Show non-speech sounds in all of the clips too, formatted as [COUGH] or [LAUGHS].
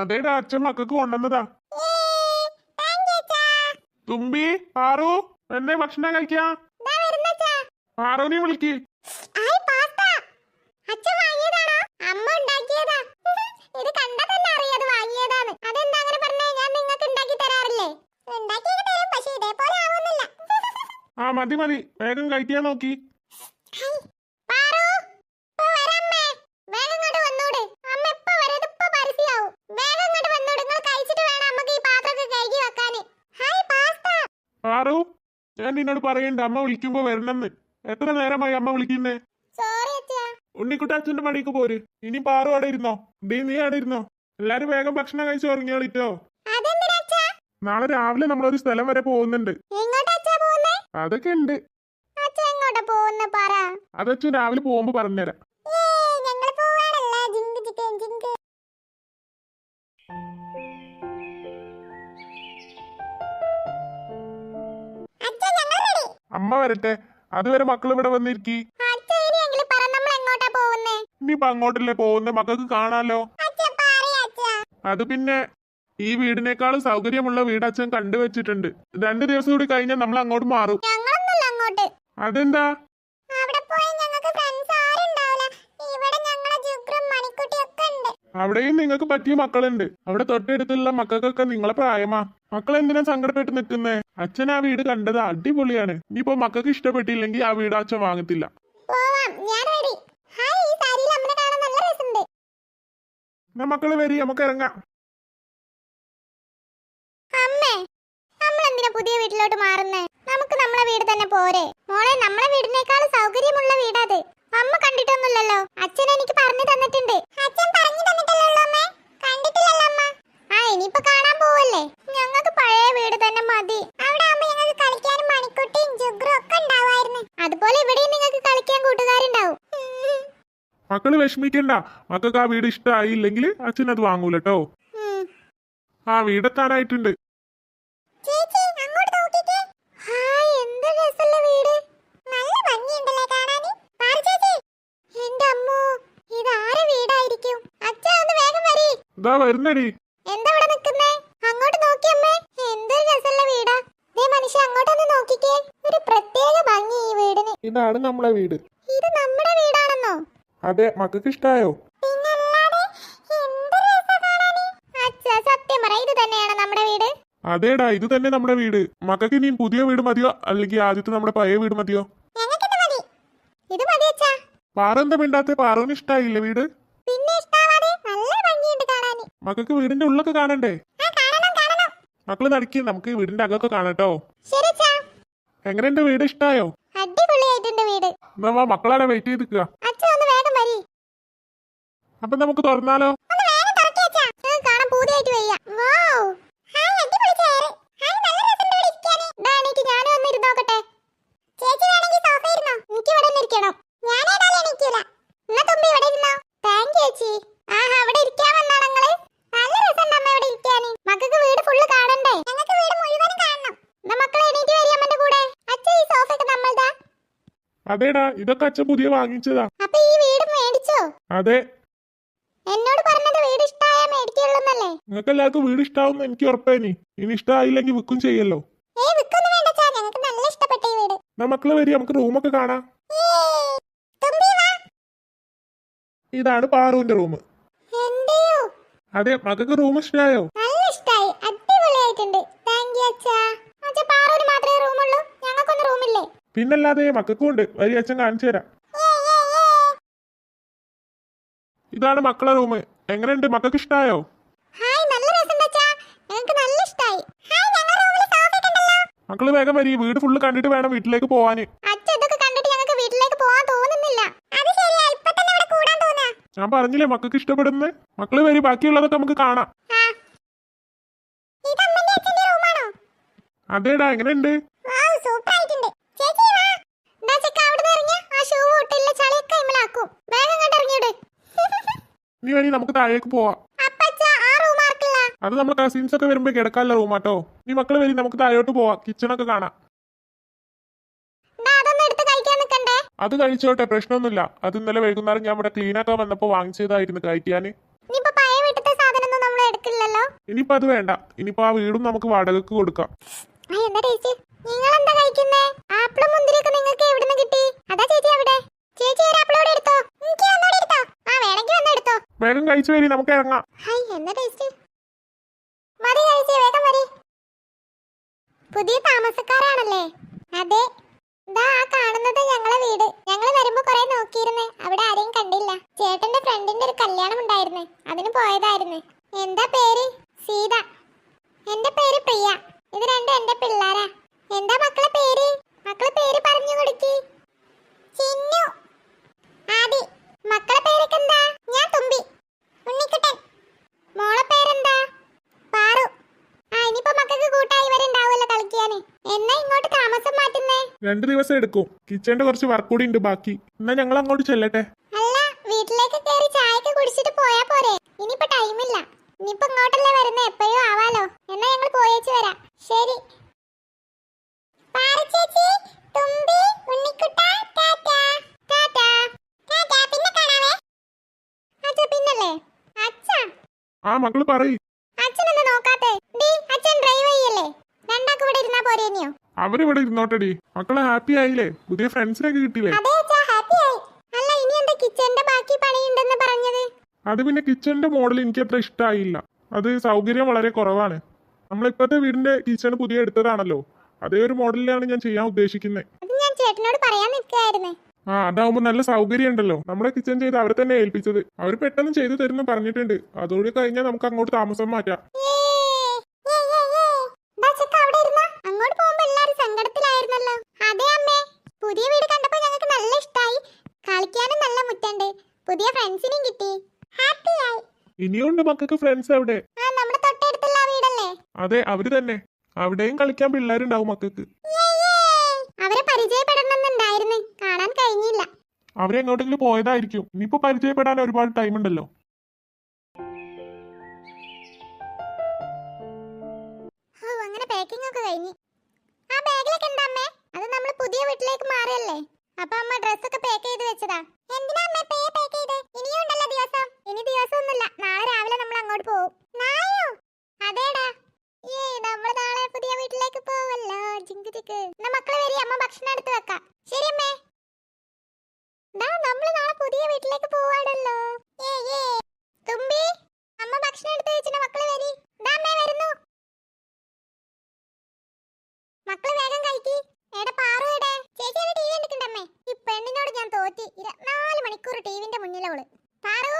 അതേടാ അച്ഛൻ മക്കൾക്ക് കൊണ്ടുവന്നതാ തുമ്പി ആറു എന്നെ ഭക്ഷണം കഴിക്കാ. പാറുവിനെ വിളിക്ക് ആ മതി മതി വേഗം കഴിക്കാൻ ഉണ്ടാക്കിയതാ. ഇത് കണ്ടാ തന്നെ അറിയാം അത് വാങ്ങിയതാന്ന്. അതെന്താ അങ്ങനെ പറഞ്ഞേ? ഞാൻ നിങ്ങൾക്ക് ഉണ്ടാക്കി തരാറില്ലേ? ഉണ്ടാക്കിയൊക്കെ തരും, പക്ഷേ ഇതേപോലെ ആവുന്നില്ല. ആ മതി മതി വേഗം കഴിക്കാൻ നോക്കി പാറു, ഇപ്പൊ വരാമ്മേ. വേഗം ഇങ്ങോട്ട് വന്നൂടെ. അമ്മ ഇപ്പൊ വരും, ഇതിപ്പൊ പരസ്യാവും. വേഗം ഇങ്ങോട്ട് വന്നൂടെ. നിങ്ങൾ കഴിച്ചിട്ട് വേണം അമ്മയ്ക്ക് ഈ പാത്രമൊക്കെ കഴുകി വെക്കാന്. Hi, pasta. പാറു ഞാൻ നിന്നോട് പറയണ്ട അമ്മ വിളിക്കുമ്പോ വരണമെന്ന് എത്ര നേരമായി അമ്മ വിളിക്കുന്നേ. ഉണ്ണിക്കുട്ട അച്ഛന്റെ പണിക്ക് പോര് ഇനി പാറു അവിടെ ഇരുന്നോ ദേ നീ അവിടെ ഇരുന്നോ എല്ലാരും വേഗം ഭക്ഷണം കഴിച്ചു ഇറങ്ങിയോളിറ്റോ നാളെ രാവിലെ നമ്മൾ ഒരു സ്ഥലം വരെ പോകുന്നുണ്ട്? അതൊക്കെ ഉണ്ട്. അതച്ഛൻ രാവിലെ പോകുമ്പോ പറഞ്ഞുതരാം ഏയ്, ഞങ്ങൾ പോവാണല്ലോ. ജിങ്ക് ചിക്കൻ ജിങ്ക്. അമ്മ വരട്ടെ. അതുവരെ മക്കൾ ഇവിടെ വന്നിരിക്കി? ഇനിയിപ്പോ അങ്ങോട്ടല്ലേ പോകുന്ന? മക്കൾക്ക് കാണാലോ. അത് പിന്നെ ഈ വീടിനേക്കാളും സൗകര്യമുള്ള വീട് അച്ഛൻ കണ്ടുവച്ചിട്ടുണ്ട്. രണ്ടു ദിവസം കൂടി കഴിഞ്ഞാൽ നമ്മൾ അങ്ങോട്ട്. മാറും. അതെന്താ? അവിടെയും നിങ്ങൾക്ക് പറ്റിയ മക്കളുണ്ട്. അവിടെ തൊട്ടടുത്തുള്ള മക്കൾക്കൊക്കെ നിങ്ങളെ പ്രായമാ. മക്കൾ എന്തിനാ സങ്കടപ്പെട്ട് നിൽക്കുന്നേ? അച്ഛൻ ആ വീട് കണ്ടത് അടിപൊളിയാണ്. ഇനിയിപ്പോ മക്കൾക്ക് ഇഷ്ടപ്പെട്ടില്ലെങ്കിൽ ആ വീട് അച്ഛൻ വാങ്ങത്തില്ല. മക്കൾ വരി നമുക്ക് ഇറങ്ങാം. അമ്മേ നമ്മൾ എന്തിനാ പുതിയ വീട്ടിലോട്ട് മാറുന്നേ? നമുക്ക് നമ്മളെ വീട് തന്നെ പോരെ. മോളെ നമ്മളെ വീടിനേക്കാൾ സൗകര്യമുള്ള വീടാത് അമ്മ കണ്ടിട്ടൊന്നുമില്ലല്ലോ. അച്ഛൻ എനിക്ക് പറഞ്ഞു തന്നിട്ടുണ്ട്. അച്ഛൻ പറഞ്ഞു തന്നിട്ടല്ലോ അമ്മേ? കണ്ടിട്ടില്ലല്ലോ അമ്മ. ആ ഇനിയിപ്പോ കാണാൻ പോവല്ലേ? ഞങ്ങൾക്ക് പഴയ വീട് തന്നെ മതി. അവിടെ ആവുമ്പോ ഞങ്ങൾക്ക് കളിക്കാനും മണിക്കുട്ടിയും ജുഗ്രും ഒക്കെ ഉണ്ടാവായിരുന്നു അതുപോലെ ഇവിടെയും നിങ്ങൾക്ക് കളിക്കാൻ കൂട്ടുകാരുണ്ടാവും. മക്കൾ വിഷമിക്കണ്ട. മക്കൾക്ക് ആ വീട് ഇഷ്ടമായില്ലെങ്കിൽ അച്ഛൻ അത് വാങ്ങൂലട്ടോ വീട് ആ വീടെത്താനായിട്ടുണ്ട്. ഇതാ വരുന്നടി. എന്താ ഇവിടെ നിൽക്കുന്നേ? അങ്ങോട്ട് എന്തൊരു രസമുള്ള വീടാ. ദേ മനുഷ്യ അങ്ങോട്ടൊന്ന് നോക്കിക്കേ. ഒരു പ്രത്യേക ഭംഗി ഈ വീടിന്. ഇതാണ് നമ്മളെ വീട്. ഇത് നമ്മുടെ വീടാണെന്നോ? അതെ മക്കൾക്ക് ഇഷ്ടായോ? പിന്നല്ലാതെ എന്ത് രസാ കാണാന്? അച്ഛാ സത്യം പറ ഇത് തന്നെയാണ് നമ്മുടെ വീട്? അതേടാ ഇത് തന്നെ നമ്മുടെ വീട്. മക്കൾക്ക് ഇനി പുതിയ വീട് മതിയോ? അല്ലെങ്കിൽ ആദ്യത്തെ നമ്മുടെ പഴയ വീട് മതിയോ? ഞങ്ങൾക്കിത് മതി. ഇത് മതി അച്ഛാ. പാറ എന്താ മിണ്ടാത്ത? പാറുവിന് ഇഷ്ടായില്ലേ വീട്? പിന്നെ മക്കൾക്ക് വീടിന്റെ ഉള്ളൊക്കെ കാണണ്ടേ? മക്കൾ നടക്കി നമുക്ക് വീടിന്റെ അകമൊക്കെ കാണട്ടോ എങ്ങനെയുണ്ട് വീട്? ഇഷ്ടായോ? മക്കളാണ് എന്നാ വെയിറ്റ് ചെയ്ത് നിൽക്കുക അപ്പൊ നമുക്ക് തുറന്നാലോ? ഒന്ന് വേഗം അവിടെ അച്ഛാ ഞങ്ങൾക്ക് കാണാൻ പൂതിയായിട്ട് വയ്യ വൗ ഹായ് അടിപൊളി ചെയർ ഹായ് നല്ല രസമുണ്ട് ഇവിടെ ഇരിക്കാന് ദാ എനിക്ക് ഞാനും ഒന്ന് ഇരുന്നോക്കട്ടെ ചേച്ചി വേണമെങ്കിൽ സോഫ ഇരുന്നോ എനിക്ക് ഇവിടെ തന്നെ ഇരിക്കണം ഞാൻ ഏതായാലും എണീക്കൂല എന്നാ തുമ്പി ഇവിടെ ഇരുന്നോ താങ്ക് യു ചേച്ചി ആഹാ അവിടെ ഇരിക്കാൻ വന്നാണ് നിങ്ങൾ നല്ല രസമുണ്ട് അമ്മ ഇവിടെ ഇരിക്കാന് മക്കൾക്ക് വീട് ഫുള്ള് കാണണ്ടേ ഞങ്ങൾക്ക് വീട് മുഴുവനും കാണണം എന്നാ മക്കളെ എണീറ്റ് വരി അമ്മന്റെ കൂടെ അച്ഛാ ഈ സോഫയൊക്കെ നമ്മൾതാ അതേടാ ഇതൊക്കെ അച്ഛൻ പുതിയ വാങ്ങിച്ചതാ. അപ്പൊ ഈ വീട് മേടിച്ചോ? അതെ. എന്നോട് പറഞ്ഞത് വീട് ഇഷ്ടായ മേടിക്കുള്ളൂന്നല്ലേ? നിങ്ങൾക്ക് എല്ലാവർക്കും വീട് ഇഷ്ടാവും എനിക്ക് ഉറപ്പേനി ഇനി ഇഷ്ടമായില്ലെങ്കിൽ വിൽക്കും ചെയ്യല്ലോ. ഏ വിക്കൊന്നും വേണ്ട ചാ. ഞങ്ങൾക്ക് നല്ല ഇഷ്ടപ്പെട്ട ഈ വീട്. എന്നാ മക്കൾ വരി നമുക്ക് റൂമൊക്കെ കാണാം. ഇതാണ് പാറുവിന്റെ റൂം അതെ മകക്ക് റൂം ഇഷ്ടായി? പിന്നല്ലാതെ മക്കൾക്കും ഉണ്ട്. വരി അച്ഛൻ കാണിച്ചു തരാം. ഇതാണ് മക്കളെ റൂം എങ്ങനെയുണ്ട്? മക്കൾക്ക് ഇഷ്ടായോ? മക്കൾ വേഗം വരി. വീട് ഫുള്ള് കണ്ടിട്ട് വേണം വീട്ടിലേക്ക് പോവാന്. ഞാൻ പറഞ്ഞില്ലേ മക്കൾക്ക് ഇഷ്ടപ്പെടുന്ന? മക്കൾ വരി. ബാക്കിയുള്ളതൊക്കെ നമുക്ക് കാണാം. അതേടാ എങ്ങനെയുണ്ട് വൗ സൂപ്പർ ആയിട്ടുണ്ട് ചേച്ചി വാ ദാ ചെക്ക അവിടുന്ന് ഇറങ്ങിയ ആ ഷൂ ഇട്ടില്ല ചളിയൊക്കെ ഇമ്മലാക്കും വേഗം ഇങ്ങോട്ട് ഇറങ്ങിയിട് നീ വേണി നമുക്ക് താഴേക്ക് പോവാം. അത് നമ്മൾ കസിൻസ് ഒക്കെ വരുമ്പോ കിടക്കാനുള്ള റൂമാട്ടോ നീ മക്കൾ വരി നമുക്ക് താഴോട്ട് പോവാം. കിച്ചണൊക്കെ കാണാം. അത് കഴിച്ചോട്ടെ പ്രശ്നമൊന്നുമില്ല. അത് ഇന്നലെ വൈകുന്നേരം ഞാൻ ഇവിടെ ക്ലീൻ ആക്കാൻ വന്നപ്പോ വാങ്ങിച്ചതായിരുന്നു കഴിക്കാന്. ഇനിയിപ്പോ അത് വേണ്ട. ഇനിയിപ്പോ ആ വീടും നമുക്ക് വാടകക്ക് കൊടുക്കാം. ആപ്പിളും മുന്തിരിയൊക്കെ നിങ്ങൾക്ക് എവിടുന്ന് കിട്ടി? അതാ ചേച്ചി അവിടെ. ചേച്ചി ഒരു ആപ്പിളോടെ എടുത്തോ എനിക്ക് ഒന്നോടെ എടുത്തോ ആ വേണമെങ്കിൽ വന്ന് എടുത്തോ. വേഗം കഴിച്ചു വരി നമുക്ക് ഇറങ്ങാം. ഹൈ എന്താ ടേസ്റ്റ് മതി കഴിച്ചേ വേഗം പുതിയ താമസക്കാരാണല്ലേ? അതെ. ദാ ആ കാണുന്നത് ഞങ്ങളെ വീട്. ഞങ്ങൾ വരുമ്പോ കൊറേ നോക്കിയിരുന്നേ. അവിടെ ആരെയും കണ്ടില്ല. ചേട്ടന്റെ ഫ്രണ്ടിന്റെ ഒരു കല്യാണം ഉണ്ടായിരുന്നു. അതിന് പോയതായിരുന്നു. എന്താ പേര്? സീത. എന്റെ പേര് പ്രിയ. ഇത് രണ്ടും എന്റെ പിള്ളേരാ. എന്താ മക്കളെ പേര്? മക്കളെ പേര് പറഞ്ഞു ചിന്നു ആദി മക്കളെ പേരൊക്കെ എന്താ ഞാൻ തുമ്പി ഉണ്ണിക്കുട്ടൻ മോളെ പേരെന്താ പാറു ആ ഇനിയിപ്പോ മക്കൾക്ക് കൂട്ടായി വരുണ്ടാവുമല്ലോ കളിക്കാന് എന്നാ ഇങ്ങോട്ട് താമസം മാറ്റുന്നേ രണ്ടു ദിവസം എടുക്കും. കിച്ചന്റെ കുറച്ച് വർക്ക് കൂടി ഉണ്ട് ബാക്കി. എന്നാ ഞങ്ങൾ അങ്ങോട്ട് ചെല്ലട്ടെ. അല്ല വീട്ടിലേക്ക് കയറി ചായക്ക് കുടിച്ചിട്ട് പോയാ പോരെ. ഇനിയിപ്പോ ടൈമില്ല ഇനിയിപ്പോ ഇങ്ങോട്ടല്ലേ വരുന്ന എപ്പോഴും ആവാലോ. എന്നാ ഞങ്ങൾ പോയേച്ച് വരാം. ശരി. പാറു തുമ്പി, ഉണ്ണിക്കുട്ട, ടാറ്റാ, ടാറ്റാ, ടാറ്റാ, പിന്നെ കാണാവേ. അച്ഛാ, പിന്നല്ലേ? അച്ഛാ. ആ മക്കൾ പറയ്. അച്ഛൻ ഒന്ന് നോക്കാത്തെ. ഡി അച്ഛൻ ഡ്രൈവ് ചെയ്യല്ലേ? രണ്ടാക്കും ഇവിടെ ഇരുന്നാ പോരേനിയോ? അവരിവിടെ ഇരുന്നോട്ടെടി. മക്കളെ ഹാപ്പി ആയില്ലേ? പുതിയ ഫ്രണ്ട്സിനൊക്കെ കിട്ടിയില്ലേ? അതെ പിന്നെ കിച്ചന്റെ മോഡൽ എനിക്ക് അത്ര ഇഷ്ടമായില്ല അത് സൗകര്യം വളരെ കുറവാണ്. നമ്മളിപ്പോഴത്തെ വീടിന്റെ കിച്ചൺ പുതിയ എടുത്തതാണല്ലോ. അതേ ഒരു മോഡലിലാണ് ഞാൻ ചെയ്യാൻ ഉദ്ദേശിക്കുന്നത് ആ അതാവുമ്പോ നല്ല സൗകര്യം ഉണ്ടല്ലോ. നമ്മുടെ കിച്ചൺ ചെയ്ത് അവരെ തന്നെ ഏൽപ്പിച്ചത്. അവർ പെട്ടെന്ന് ചെയ്തു തരുന്നു പറഞ്ഞിട്ടുണ്ട്. അതോടെ കഴിഞ്ഞാൽ നമുക്ക് അങ്ങോട്ട് താമസം മാറ്റാം അങ്ങോട്ട് പോകുമ്പോ എല്ലാരും സങ്കടത്തിലായിരുന്നല്ലോ അതെ അമ്മേ പുതിയ വീട് കണ്ടപ്പോൾ ഞങ്ങൾക്ക് നല്ല ഇഷ്ടായി. കളിക്കാനും നല്ല മുറ്റുണ്ട്. പുതിയ ഫ്രണ്ട്സിനെയും കിട്ടി. ഹാപ്പി ആയി. ഇനിയുണ്ട് മക്കൾക്ക് ഫ്രണ്ട്സ് അവിടെ. ആ നമ്മുടെ തൊട്ടടുത്തുള്ള ആ വീടല്ലേ? അതെ അവർ തന്നെ. അവിടെയും കളിക്കാൻ പിള്ളേരുണ്ടാവും മക്കൾക്ക്. യേ, യേ. അവരെ പരിചയപ്പെടണമെന്നുണ്ടായിരുന്നു. കാണാൻ കഴിഞ്ഞില്ല. അവരെ എങ്ങോട്ടെങ്കിലും പോയതായിരിക്കും. ഇനിയിപ്പോ പരിചയപ്പെടാൻ ഒരുപാട് ടൈം ഉണ്ടല്ലോ. ഓ അങ്ങനെ പാക്കിംഗ് ഒക്കെ കഴിഞ്ഞു. ആ ബാഗിലൊക്കെ എന്താ അമ്മേ? അത് നമ്മൾ പുതിയ വീട്ടിലേക്ക് മാറിയല്ലേ? അപ്പൊ അമ്മ ഡ്രസ് ഒക്കെ പാക്ക് ചെയ്ത് വെച്ചതാ. എന്തിനാ അമ്മ പേ പാക്ക് ചെയ്ത്? ഇനിയും ദിവസം. ഇനി ദിവസമൊന്നുമില്ല. നാളെ രാവിലെ നമ്മൾ അങ്ങോട്ട് പോകും നാളെയോ? അതേടാ. ഏ നമ്മൾ നാളെ പുതിയ വീട്ടിലേക്ക് പോവല്ലോ. ജിങ്ക് ജിക്ക് എന്നാ മക്കളെ വരി അമ്മ ഭക്ഷണം എടുത്ത് വെക്കാം. ശരി അമ്മേ. ദാ നമ്മൾ നാളെ പുതിയ വീട്ടിലേക്ക് പോവാണല്ലോ. ഏ ഏ തുമ്പി അമ്മ ഭക്ഷണം എടുത്ത് വെച്ചിട്ട് മക്കളെ വരി. ദാ അമ്മേ വരുന്നു. മക്കളെ വേഗം കഴിക്കി. മണിക്കൂർ ടിവിന്റെ മുന്നിലവൾ പാറു?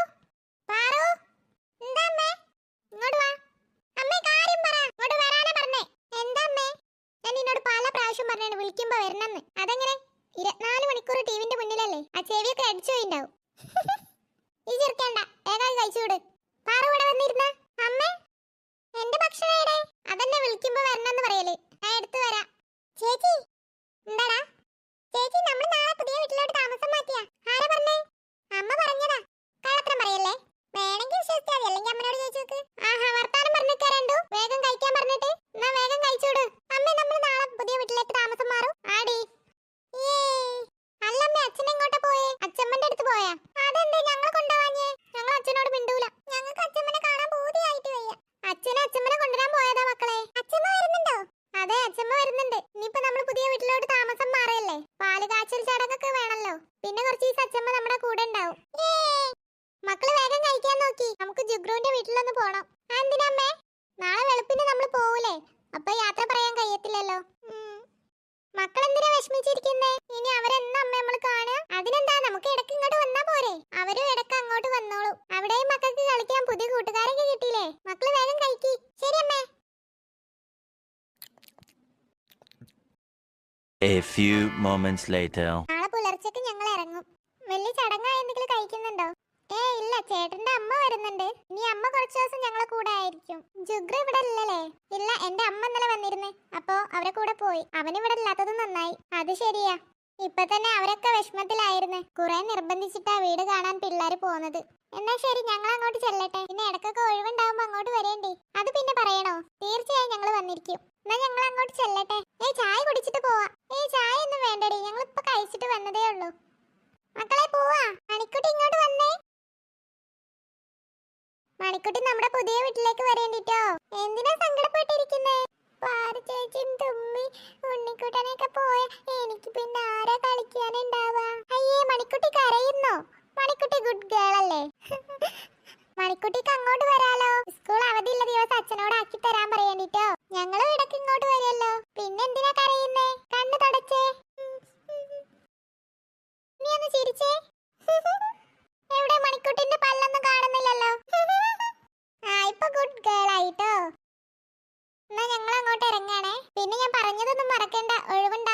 പാറു? എന്താ അമ്മേ? ഇങ്ങോട്ട് വാ. അമ്മേ കാര്യം പറ. ഇങ്ങോട്ട് വരാനാ പറഞ്ഞേ. എന്താ അമ്മേ? ഞാൻ നിന്നോട് പല പ്രാവശ്യം പറഞ്ഞാണ് വിളിക്കുമ്പോ വരണമെന്ന്. അതെങ്ങനെ? മണിക്കൂർ ടിവിന്റെ മുന്നിലല്ലേ? ആ ചെവിയൊക്കെ അടിച്ചു പോയിണ്ടാവും. [LAUGHS] ഈ ചെറുക്കേണ്ട. വേഗം കഴിച്ചുവിട് പാറു ഇവിടെ വന്നിരുന്ന? അമ്മേ? എന്റെ ഭക്ഷണം അതെന്നെ വിളിക്കുമ്പോ വരണമെന്ന് പറയൽ. ഞാൻ എടുത്തു ചേച്ചി എന്താടാ? ചേച്ചി നമ്മൾ നാളെ പുതിയ വീട്ടിലോട്ട് താമസം മാറ്റിയാ. ആരാ പറഞ്ഞേ? അമ്മ പറഞ്ഞതാ. കള്ളത്തരം പറയല്ലേ? വീട്ടിലോട്ട് താമസം മാറിയല്ലേ? പാൽ കാച്ചൽ ചടങ്ങൊക്കെ വേണല്ലോ. പിന്നെ കുറച്ച് ഈ സച്ചമ്മ നമ്മുടെ കൂടെ ഉണ്ടാവും മക്കൾ വേഗം കഴിക്കാൻ നോക്കി നമുക്ക് ജുഗ്രുവിന്റെ വീട്ടിലൊന്ന് പോണം ആ, എന്തിനാ അമ്മേ നാളെ വെളുപ്പിന് നമ്മൾ പോവൂലേ അപ്പൊ യാത്ര പറയാൻ കഴിയത്തില്ലല്ലോ ഉം. മക്കളെന്തിനാ വിഷമിച്ചിരിക്കുന്നേ ഇനി അവരെന്നാ അമ്മ നമ്മൾ കാണുക അതിനെന്താ നമുക്ക് ഇടയ്ക്ക് ഇങ്ങോട്ട് വന്നാ പോരെ അവരും ഇടയ്ക്ക് അങ്ങോട്ട് വന്നോളൂ അവിടെയും മക്കൾക്ക് കളിക്കാൻ പുതിയ കൂട്ടുകാരൊക്കെ കിട്ടിയില്ലേ മക്കൾ വേഗം കഴിക്കി ശരി അമ്മേ A few moments later. നാളെ പുലർച്ചയ്ക്ക് ഞങ്ങൾ ഇറങ്ങും. വലിയ ചടങ്ങായി എന്തെങ്കിലും കഴിക്കുന്നുണ്ടോ? ഏ ഇല്ല ചേട്ടന്റെ അമ്മ വരുന്നുണ്ട്. ഇനി അമ്മ കുറച്ച് ദിവസം ഞങ്ങളെ കൂടെ ആയിരിക്കും. ജുഗ്ര ഇവിടെ ഇല്ലല്ലേ? ഇല്ല എന്റെ അമ്മ ഇന്നലെ വന്നിരുന്നേ. അപ്പോ അവരെ കൂടെ പോയി. അവൻ ഇവിടെ ഇല്ലാത്തത് നന്നായി. അത് ശരിയാ. ഇപ്പൊ തന്നെ അവരൊക്കെ വിഷമത്തിലായിരുന്നു. കുറെ നിർബന്ധിച്ചിട്ടാ വീട് കാണാൻ പിള്ളേർ പോകുന്നത് എന്നാ ശരി ഞങ്ങൾ അങ്ങോട്ട് ചെല്ലട്ടെ. പിന്നെ ഇടക്കൊക്കെ ഒഴിവുണ്ടാവുമ്പോ അങ്ങോട്ട് വരേണ്ടി. അത് പിന്നെ പറയണോ? തീർച്ചയായും ഞങ്ങൾ വന്നിരിക്കും. എന്നാ ഞങ്ങൾ അങ്ങോട്ട് ചെല്ലട്ടെ. ഏയ് ചായ കുടിച്ചിട്ട് പോവാ. ഏയ് ചായ ഒന്നും വേണ്ടടി. ഞങ്ങൾ ഇപ്പൊ കഴിച്ചിട്ട് വന്നതേ ഉള്ളൂ. മക്കളെ പോവാ. മണിക്കുട്ടി ഇങ്ങോട്ട് വന്നേ. മണിക്കുട്ടി നമ്മുടെ പുതിയ വീട്ടിലേക്ക് വരേണ്ടിട്ടോ. എന്തിനാ സങ്കടപ്പെട്ടിരിക്കുന്നേ? പാറ ചേച്ചിയും തുമ്മി ഉണ്ണിക്കുട്ടനൊക്കെ പോയ എനിക്ക് പിന്നെ ആരാ കളിക്കാനുണ്ടാവാ? അയ്യേ മണിക്കുട്ടി കരയുന്നോ? മണിക്കുട്ടി ഗുഡ് ഗേൾ അല്ലേ? [LAUGHS] മണിക്കുട്ടിക്ക് അങ്ങോട്ട് വേണ്ട ഒഴിവുണ്ടാ.